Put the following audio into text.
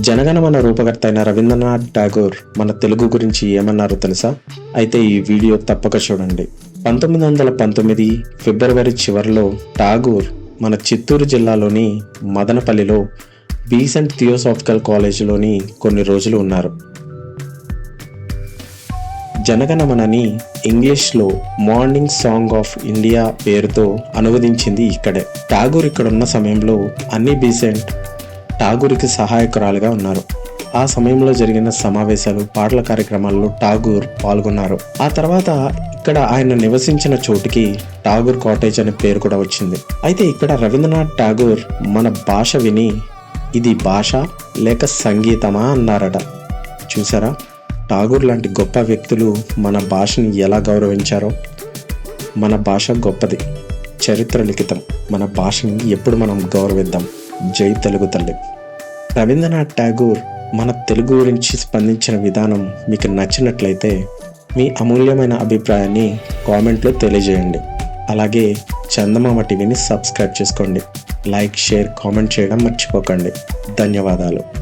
జనగణమన రూపకర్త అయిన రవీంద్రనాథ్ ఠాగూర్ మన తెలుగు గురించి ఏమన్నారో తెలుసా? అయితే ఈ వీడియో తప్పక చూడండి. పంతొమ్మిది వందల పంతొమ్మిది ఫిబ్రవరి చివరిలో ఠాగూర్ మన చిత్తూరు జిల్లాలోని మదనపల్లిలో బీసెంట్ థియోసాఫికల్ కాలేజీలోని కొన్ని రోజులు ఉన్నారు. జనగణమనని ఇంగ్లీష్లో మార్నింగ్ సాంగ్ ఆఫ్ ఇండియా పేరుతో అనువదించింది ఇక్కడే. ఠాగూర్ ఇక్కడ ఉన్న సమయంలో అన్ని బీసెంట్ ఠాగూర్కి సహాయకురాలుగా ఉన్నారు. ఆ సమయంలో జరిగిన సమావేశాలు పాటల కార్యక్రమాల్లో ఠాగూర్ పాల్గొన్నారు. ఆ తర్వాత ఇక్కడ ఆయన నివసించిన చోటుకి ఠాగూర్ కాటేజ్ అనే పేరు కూడా వచ్చింది. అయితే ఇక్కడ రవీంద్రనాథ్ ఠాగూర్ మన భాష విని ఇది భాష లేక సంగీతమా అన్నారట. చూసారా ఠాగూర్ లాంటి గొప్ప వ్యక్తులు మన భాషని ఎలా గౌరవించారో? మన భాష గొప్పది. చరిత్ర లిఖితం. మన భాషని ఎప్పుడు మనం గౌరవిద్దాం? జై తెలుగు తల్లి. రవీంద్రనాథ్ ఠాగూర్ మన తెలుగు గురించి స్పందించిన విధానం మీకు నచ్చినట్లయితే మీ అమూల్యమైన అభిప్రాయాన్ని కామెంట్లో తెలియజేయండి. అలాగే చందమామ టీవీని సబ్స్క్రైబ్ చేసుకోండి. లైక్ షేర్ కామెంట్ చేయడం మర్చిపోకండి. ధన్యవాదాలు.